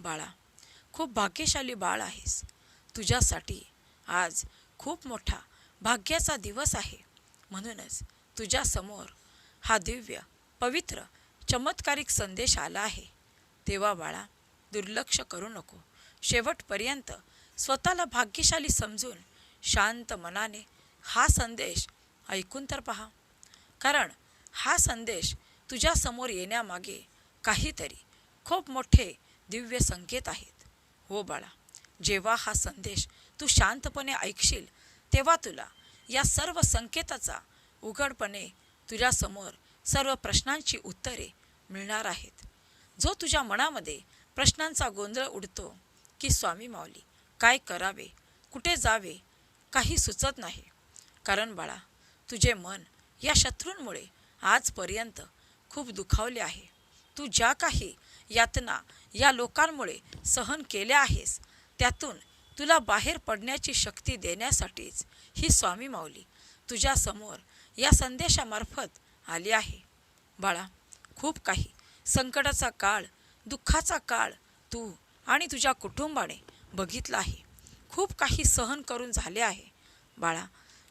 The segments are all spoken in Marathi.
बाळा खूप भाग्यशाली बाळ आहेस. तुझ्यासाठी आज खूप मोठा भाग्याचा दिवस आहे. म्हणूनच तुझ्यासमोर हा दिव्य पवित्र चमत्कारिक संदेश आला आहे. तेव्हा बाळा दुर्लक्ष करू नको. शेवटपर्यंत स्वतःला भाग्यशाली समजून शांत मनाने हा संदेश ऐकून तर पहा. कारण हा संदेश तुझ्यासमोर येण्यामागे काहीतरी खूप मोठे दिव्य संकेत आहेत. हो बाळा जेव्हा हा संदेश तू शांतपणे ऐकशील तेव्हा तुला या सर्व संकेताचा उघडपणे तुझ्यासमोर सर्व प्रश्नांची उत्तरे मिळणार आहेत. जो तुझ्या मनामध्ये प्रश्नांचा गोंधळ उडतो की स्वामी माऊली काय करावे कुठे जावे काही सुचत नाही. कारण बाळा तुझे मन या शत्रूंमुळे आजपर्यंत खूप दुखावले आहे. तू ज्या काही यातना या लोकांमुळे सहन केल्या आहेस. त्यातून तुला बाहेर पडण्याची शक्ती देण्यासाठीच ही स्वामी माऊली तुझ्यासमोर या संदेशामार्फत आली आहे. बाळा खूप काही संकटाचा काळ दुःखाचा काळ तू आणि तुझ्या कुटुंबाने बघितला आहे. खूप काही सहन करून झाले आहे. बाळा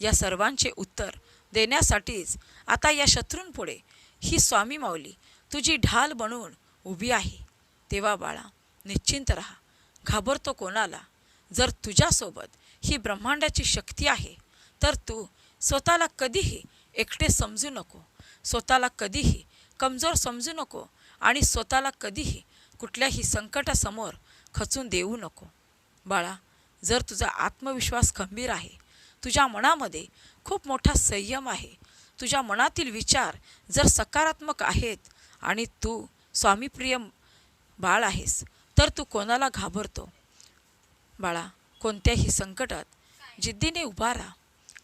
या सर्वांचे उत्तर देण्यासाठीच आता या शत्रूंपुढे ही स्वामी माऊली तुझी ढाल बनवून उभी आहे. तेव्हा बाळा निश्चिंत राहा. घाबरतो कोणाला? जर तुझ्यासोबत ही ब्रह्मांडाची शक्ती आहे तर तू स्वतःला कधीही एकटे समजू नको. स्वतःला कधीही कमजोर समजू नको आणि स्वतःला कधीही कुठल्याही संकटासमोर खचून देऊ नको. बाळा जर तुझा आत्मविश्वास खंबीर आहे तुझ्या मनामध्ये खूप मोठा संयम आहे तुझ्या मनातील विचार जर सकारात्मक आहेत आणि तू स्वामीप्रिय बाळ आहेस तर तू कोणाला घाबरतो? बाळा कोणत्याही संकटात जिद्दीने उभा राहा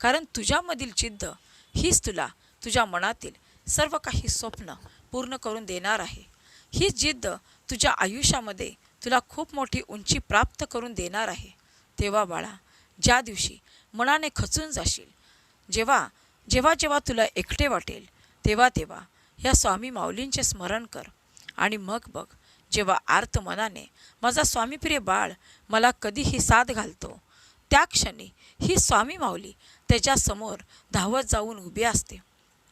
कारण तुझ्यामधील जिद्द हीच तुला तुझ्या मनातील सर्व काही स्वप्न पूर्ण करून देणार आहे. ही जिद्द तुझ्या आयुष्यामध्ये तुला खूप मोठी उंची प्राप्त करून देणार आहे. तेव्हा बाळा ज्या दिवशी मनाने खचून जाशील जेव्हा जेव्हा जेव्हा तुला एकटे वाटेल तेव्हा तेव्हा या स्वामी माऊलींचे स्मरण कर. आणि मग बघ जेव्हा आर्त मनाने माझा स्वामीप्रिय बाळ मला कधीही साथ घालतो. त्या क्षणी ही स्वामी माऊली त्याच्यासमोर धावत जाऊन उभी असते.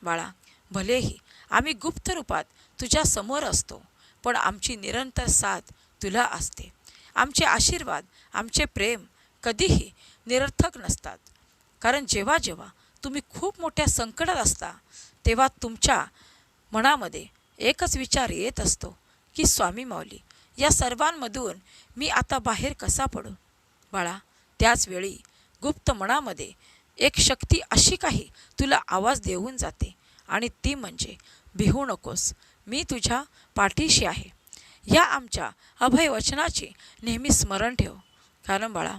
बाळा भलेही आम्ही गुप्त रूपात तुझ्या समोर असतो पण आमची निरंतर साथ तुला असते. आमचे आशीर्वाद आमचे प्रेम कधीही निरर्थक नसतात. कारण जेव्हा जेव्हा तुम्ही खूप मोठ्या संकटात असता तेव्हा तुमच्या मनामध्ये एकच विचार येत असतो की स्वामी माऊली या सर्वांमधून मी आता बाहेर कसा पडू? बाळा त्याचवेळी गुप्त मनामध्ये एक शक्ती अशी काही तुला आवाज देऊन जाते आणि ती म्हणजे भिहू नकोस मी तुझ्या पाठीशी आहे. या आमच्या अभय वचनाचे नेहमी स्मरण ठेव. कारण बाळा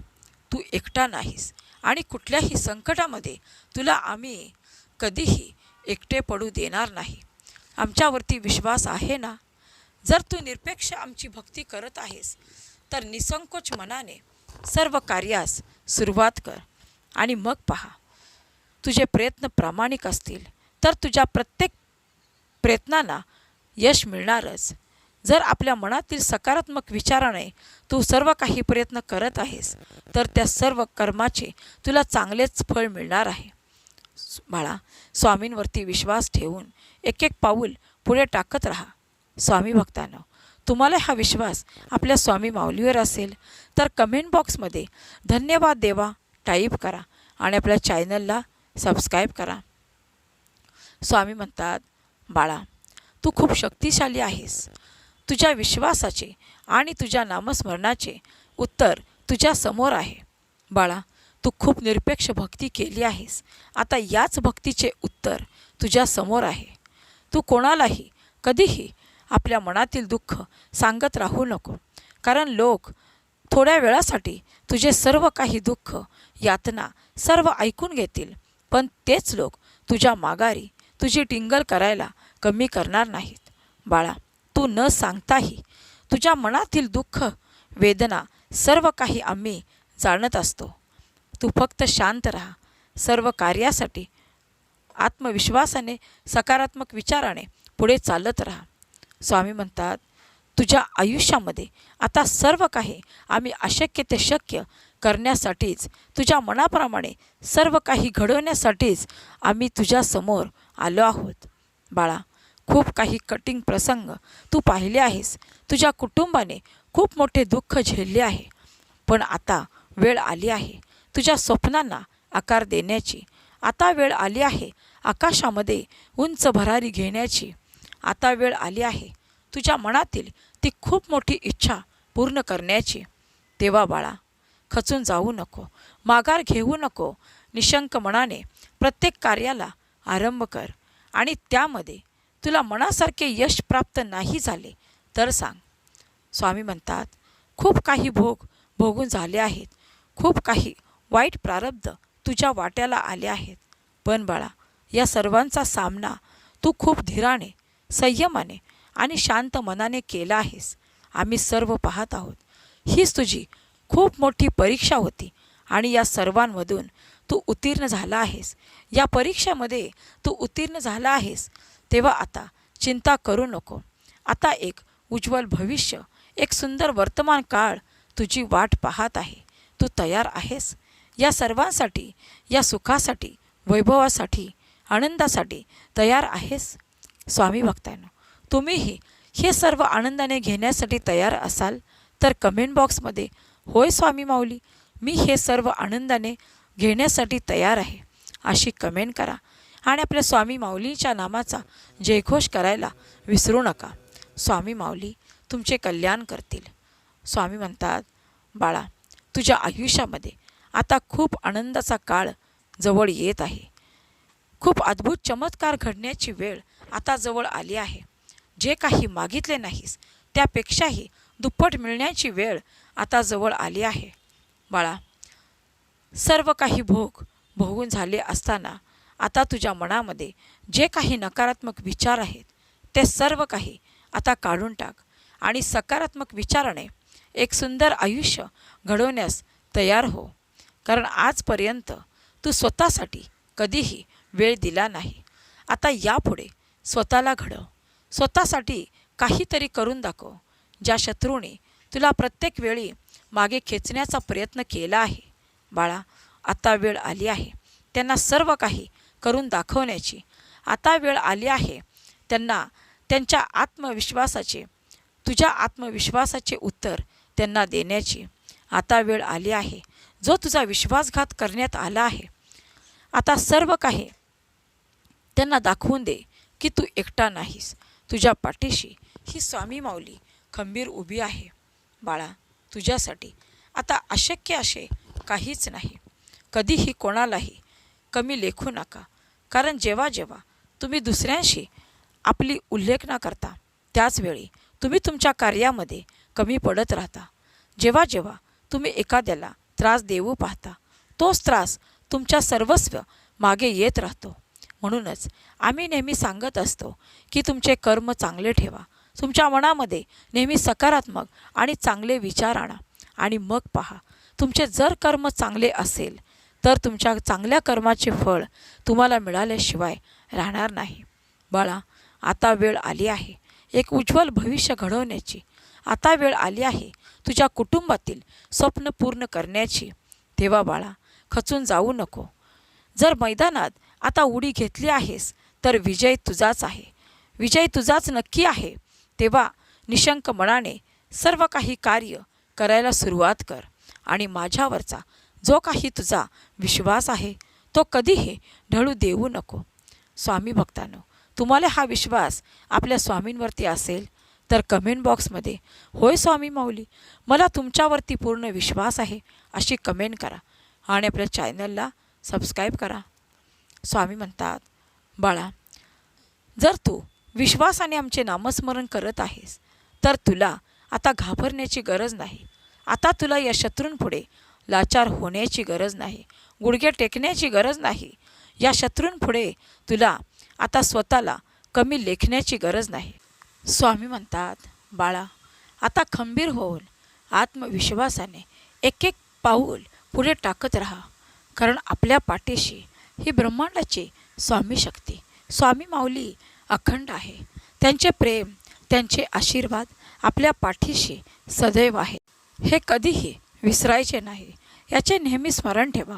तू एकटा नाहीस आणि कुठल्याही संकटामध्ये तुला आम्ही कधीही एकटे पडू देणार नाही. आमच्यावरती विश्वास आहे ना? जर तू निरपेक्ष आमची भक्ती करत आहेस तर निसंकोच मनाने सर्व कार्यास सुरुवात कर आणि मग पहा. तुझे प्रयत्न प्रामाणिक असतील तर तुझ्या प्रत्येक प्रयत्नांना यश मिळणारच. जर आपल्या मनातील सकारात्मक विचाराने तू सर्व काही प्रयत्न करत आहेस तर त्या सर्व कर्माचे तुला चांगलेच फळ मिळणार आहे. बाळा स्वामींवरती विश्वास ठेवून एक एक पाऊल पुढे टाकत राहा. स्वामी भक्तांनो तुम्हाला हा विश्वास आपल्या स्वामी माऊलीवर असेल तर कमेंट बॉक्समध्ये धन्यवाद देवा टाईप करा आणि आपल्या चॅनलला सबस्क्राईब करा. स्वामी म्हणतात बाळा तू खूप शक्तिशाली आहेस. तुझ्या विश्वासाचे आणि तुझ्या नामस्मरणाचे उत्तर तुझ्या समोर आहे. बाळा तू खूप निरपेक्ष भक्ती केली आहेस. आता याच भक्तीचे उत्तर तुझ्या समोर आहे. तू कोणालाही कधीही आपल्या मनातील दुःख सांगत राहू नको. कारण लोक थोड्या वेळासाठी तुझे सर्व काही दुःख यातना सर्व ऐकून घेतील. पण तेच लोक तुझ्या माघारी तुझी टिंगल करायला कमी करणार नाहीत. बाळा तू न सांगताही तुझ्या मनातील दुःख वेदना सर्व काही आम्ही जाणत असतो. तू फक्त शांत राहा. सर्व कार्यासाठी आत्मविश्वासाने सकारात्मक विचाराने पुढे चालत राहा. स्वामी म्हणतात तुझ्या आयुष्यामध्ये आता सर्व काही आम्ही अशक्य ते शक्य करण्यासाठीच तुझ्या मनाप्रमाणे सर्व काही घडवण्यासाठीच आम्ही तुझ्यासमोर आलो आहोत. बाळा खूप काही कटिंग प्रसंग तू पाहिले आहेस. तुझ्या कुटुंबाने खूप मोठे दुःख झेलले आहे. पण आता वेळ आली आहे. तुझ्या स्वप्नांना आकार देण्याची. आता वेळ आली आहे. आकाशामध्ये उंच भरारी घेण्याची आता वेळ आली आहे. तुझ्या मनातील ती खूप मोठी इच्छा पूर्ण करण्याची. तेव्हा बाळा खचून जाऊ नको. माघार घेऊ नको. निशंक मनाने प्रत्येक कार्याला आरंभ कर. आणि त्यामध्ये तुला मनासारखे यश प्राप्त नाही झाले तर सांग. स्वामी म्हणतात खूप काही भोग भोगून झाले आहेत. खूप काही वाईट प्रारब्ध तुझ्या वाट्याला आले आहेत. पण बाळा या सर्वांचा सामना तू खूप धीराने संयमाने आणि शांत मनाने केला आहेस. आम्ही सर्व पाहत आहोत. हीच तुझी खूप मोठी परीक्षा होती आणि या सर्वांमधून तू उत्तीर्ण झाला आहेस. या परीक्षेमध्ये तू उत्तीर्ण झाला आहेस. तेव्हा आता चिंता करू नको. आता एक उज्ज्वल भविष्य एक सुंदर वर्तमान काळ तुझी वाट पाहत आहे. तू तयार आहेस. या सर्वांसाठी या सुखासाठी वैभवासाठी आनंदासाठी तयार आहेस स्वामी भक्तांना तुम्हीही हे सर्व आनंदाने घेण्यासाठी तयार असाल तर कमेंट बॉक्समध्ये होय स्वामी माऊली मी हे सर्व आनंदाने घेण्यासाठी तयार आहे अशी कमेंट करा. आणि आपल्या स्वामी माऊलीच्या नामाचा जयघोष करायला विसरू नका. स्वामी माऊली तुमचे कल्याण करतील. स्वामी म्हणतात बाळा तुझ्या आयुष्यामध्ये आता खूप आनंदाचा काळ जवळ येत आहे. खूप अद्भुत चमत्कार घडण्याची वेळ आता जवळ आली आहे. जे काही मागितले नाहीस त्यापेक्षाही दुप्पट मिळण्याची वेळ आता जवळ आली आहे. बाळा सर्व काही भोग भोगून झाले असताना आता तुझ्या मनामध्ये जे काही नकारात्मक विचार आहेत ते सर्व काही आता काढून टाक आणि सकारात्मक विचाराने एक सुंदर आयुष्य घडवण्यास तयार हो. कारण आजपर्यंत तू स्वतःसाठी कधीही वेळ दिला नाही. आता यापुढे स्वतःला घडव. स्वतःसाठी काहीतरी करून दाखव ज्या शत्रूने तुला प्रत्येक वेळी मागे खेचण्याचा प्रयत्न केला आहे. बाळा आता वेळ आली आहे. त्यांना सर्व काही करून दाखवण्याची. आता वेळ आली आहे. त्यांना त्यांच्या आत्मविश्वासाचे तुझ्या आत्मविश्वासाचे उत्तर त्यांना देण्याची. आता वेळ आली आहे. जो तुझा विश्वासघात करण्यात आला आहे. आता सर्व काही त्यांना दाखवून दे की तू एकटा नाहीस. तुझ्या पाठीशी ही स्वामी माऊली खंबीर उभी आहे. बाळा तुझ्यासाठी आता अशक्य असे काहीच नाही. कधीही कोणालाही कमी लेखू नका. कारण जेव्हा जेव्हा तुम्ही दुसऱ्यांशी आपली उल्लेख न करता त्याचवेळी तुम्ही तुमच्या कार्यामध्ये कमी पडत राहता. जेव्हा जेव्हा तुम्ही एखाद्याला त्रास देऊ पाहता तोच त्रास तुमच्या सर्वस्व मागे येत राहतो. म्हणूनच आम्ही नेहमी सांगत असतो की तुमचे कर्म चांगले ठेवा. तुमच्या मनामध्ये नेहमी सकारात्मक आणि चांगले विचार आणा आणि मग पहा. तुमचे जर कर्म चांगले असेल तर तुमच्या चांगल्या कर्माचे फळ तुम्हाला मिळाल्याशिवाय राहणार नाही. बाळा आता वेळ आली आहे. एक उज्ज्वल भविष्य घडवण्याची. आता वेळ आली आहे तुझ्या कुटुंबातील स्वप्न पूर्ण करण्याची. तेव्हा बाळा खचून जाऊ नको. जर मैदानात आता उडी घेतली आहेस तर विजय तुझाच आहे. विजय तुझाच नक्की आहे. तेव्हा निशंक मनाने सर्व काही कार्य करायला सुरुवात कर आणि माझ्यावरचा जो काही तुझा विश्वास आहे तो कधीही ढळू देऊ नको. स्वामी भक्तांनो तुम्हाला हा विश्वास आपल्या स्वामींवरती असेल तर कमेंट बॉक्समध्ये होय स्वामी माऊली मला तुमच्यावरती पूर्ण विश्वास आहे अशी कमेंट करा आणि आपल्या चॅनलला सबस्क्राईब करा. स्वामी म्हणतात बाळा जर तू विश्वासाने आमचे नामस्मरण करत आहेस तर तुला आता घाबरण्याची गरज नाही. आता तुला या शत्रूंपुढे लाचार होण्याची गरज नाही गुडघे टेकण्याची गरज नाही. या शत्रूंपुढे तुला आता स्वतःला कमी लेखण्याची गरज नाही. स्वामी म्हणतात बाळा आता खंबीर होऊन आत्मविश्वासाने एक एक पाऊल पुढे टाकत राहा. कारण आपल्या पाठीशी ही ब्रह्मांडाची स्वामी शक्ती. स्वामी माऊली अखंड आहे. त्यांचे प्रेम त्यांचे आशीर्वाद आपल्या पाठीशी सदैव आहे हे कधीही विसरायचे नाही. याचे नेहमी स्मरण ठेवा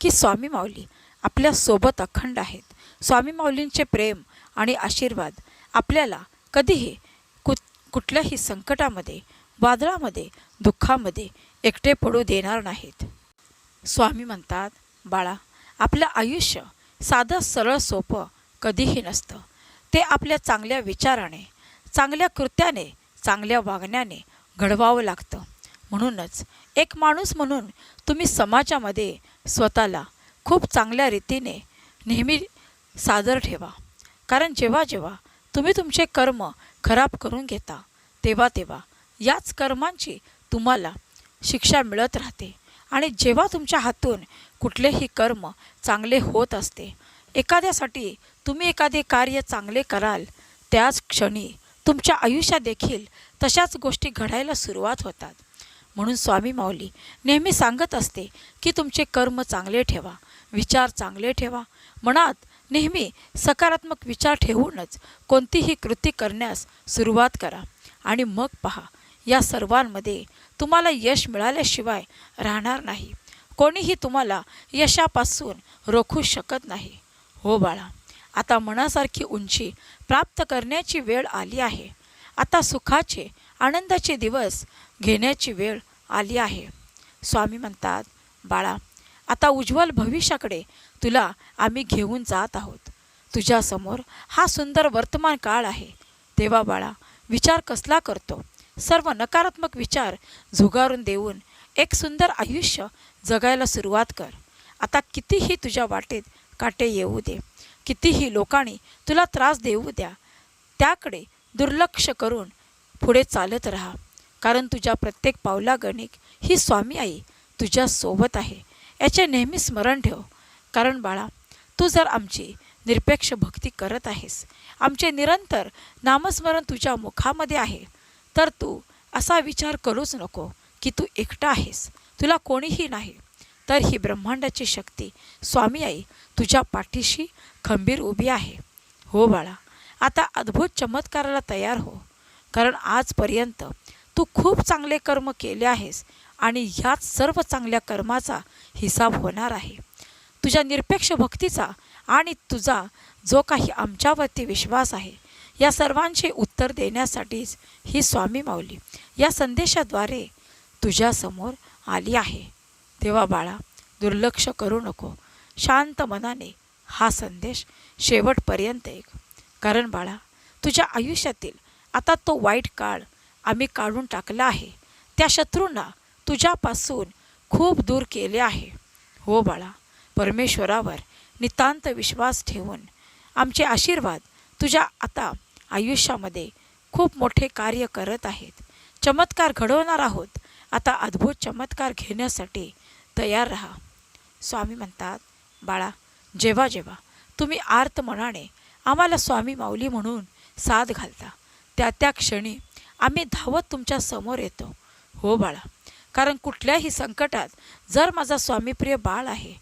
की स्वामी माऊली आपल्यासोबत अखंड आहेत. स्वामी माऊलींचे प्रेम आणि आशीर्वाद आपल्याला कधीही कु कुठल्याही संकटामध्ये वादळामध्ये दुःखामध्ये एकटे पडू देणार नाहीत. स्वामी म्हणतात बाळा आपलं आयुष्य साधं सरळ सोपं कधीही नसतं. ते आपल्या चांगल्या विचाराने चांगल्या कृत्याने चांगल्या वागण्याने घडवावं लागतं. म्हणूनच एक माणूस म्हणून तुम्ही समाजामध्ये स्वतःला खूप चांगल्या रीतीने नेहमी सादर ठेवा. कारण जेव्हा जेव्हा तुम्ही तुमचे कर्म खराब करून घेता तेव्हा तेव्हा याच कर्मांची तुम्हाला शिक्षा मिळत राहते. आणि जेव्हा तुमच्या हातून कुठलेही कर्म चांगले होत असते. एखाद्यासाठी तुम्ही एखादे कार्य चांगले कराल त्याच क्षणी तुमच्या आयुष्यात देखील तशाच गोष्टी घडायला सुरुवात होतात. म्हणून स्वामी माऊली नेहमी सांगत असते की तुमचे कर्म चांगले ठेवा विचार चांगले ठेवा. मनात नेहमी सकारात्मक विचार ठेवूनच कोणतीही कृती करण्यास सुरुवात करा आणि मग पहा या सर्वांमध्ये तुम्हाला यश मिळाल्याशिवाय राहणार नाही. कोणीही तुम्हाला यशापासून रोखू शकत नाही. हो बाळा आता मनासारखी उंची प्राप्त करण्याची वेळ आली आहे. आता सुखाचे आनंदाचे दिवस घेण्याची वेळ आली आहे. स्वामी म्हणतात बाळा आता उज्ज्वल भविष्याकडे तुला आम्ही घेऊन जात आहोत. तुझ्यासमोर हा सुंदर वर्तमान काळ आहे. तेव्हा बाळा विचार कसला करतो? सर्व नकारात्मक विचार झुगारून देऊन एक सुंदर आयुष्य जगायला सुरुवात कर. आता कितीही तुझ्या वाटेत काटे येऊ दे. कितीही लोकांनी तुला त्रास देऊ द्या. त्याकडे दुर्लक्ष करून पुढे चालत राहा. कारण तुझ्या प्रत्येक पावलागणिक ही स्वामी आई तुझ्या सोबत आहे. याचे नेहमी स्मरण ठेव. कारण बाळा तू जर आमची निरपेक्ष भक्ती करत आहेस आमचे निरंतर नामस्मरण तुझ्या मुखामध्ये आहे तर तू असा विचार करूच नको. की तू एकटा आहेस. तुला कोणीही नाही. तर ही ब्रह्मांडाची शक्ती. स्वामी आई तुझ्या पाठीशी खंबीर उभी आहे. हो बाळा आता अद्भुत चमत्काराला तयार हो. कारण आजपर्यंत तू खूप चांगले कर्म केले आहेस आणि ह्याच सर्व चांगल्या कर्माचा हिसाब होणार आहे. तुझ्या निरपेक्ष भक्तीचा आणि तुझा जो काही आमच्यावरती विश्वास आहे या सर्वांचे उत्तर देण्यासाठीच ही स्वामी माऊली या संदेशाद्वारे तुझ्यासमोर आली आहे. तेव्हा बाळा दुर्लक्ष करू नको. शांत मनाने हा संदेश शेवटपर्यंत एक कारण बाळा तुझ्या आयुष्यातील आता तो वाईट काळ आम्ही काढून टाकला आहे. त्या शत्रूंना तुझ्यापासून खूप दूर केले आहे. हो बाळा परमेश्वरावर नितांत विश्वास ठेवून आमचे आशीर्वाद तुझ्या आता आयुष्यामध्ये खूप मोठे कार्य करत आहेत. चमत्कार घडवणार आहोत आता अद्भुत चमत्कार घेण्यासाठी तयार राहा. स्वामी म्हणतात बाळा जेव्हा जेव्हा तुम्ही आर्त मनाने आम्हाला स्वामी माऊली म्हणून साथ घालता त्या त्या क्षणी आम्ही धावत तुमच्यासमोर येतो. हो बाळा कारण कुठल्याही संकटात जर माझा स्वामीप्रिय बाळ आहे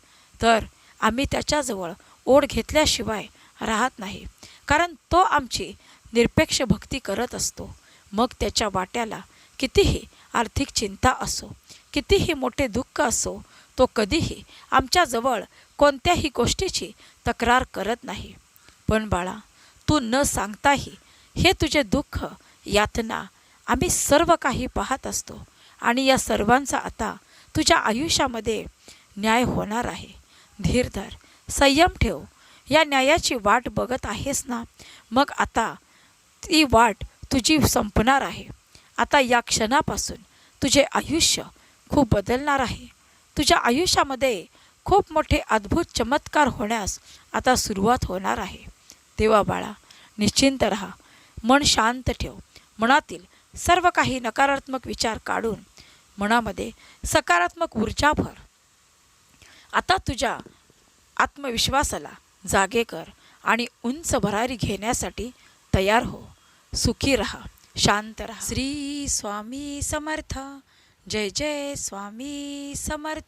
तर आम्ही त्याच्याजवळ ओढ घेतल्याशिवाय राहत नाही कारण तो आमची निरपेक्ष भक्ती करत असतो. मग त्याच्या वाट्याला कितीही आर्थिक चिंता असो कितीही मोठे दुःख असो तो कधीही आमच्याजवळ कोणत्याही गोष्टीची तक्रार करत नाही. पण बाळा तू न सांगताही हे तुझे दुःख यातना आम्ही सर्व काही पाहत असतो आणि या सर्वांचा आता तुझ्या आयुष्यामध्ये न्याय होणार आहे. धीर धर संयम ठेव. या न्यायाची वाट बघत आहेस ना? मग आता ती वाट तुझी संपणार आहे. आता या क्षणापासून तुझे आयुष्य खूप बदलणार आहे. तुझ्या आयुष्यामध्ये खूप मोठे अद्भुत चमत्कार होण्यास आता सुरुवात होणार आहे. तेव्हा बाळा निश्चिंत राहा. मन शांत ठेव. मनातील सर्व काही नकारात्मक विचार काढून मनामध्ये सकारात्मक ऊर्जा भर. आता तुझ्या आत्मविश्वासाला जागे कर आणि उंच भरारी घेण्यासाठी तयार हो. सुखी रहा. शांत राहा. श्री स्वामी समर्थ. जय जय स्वामी समर्थ.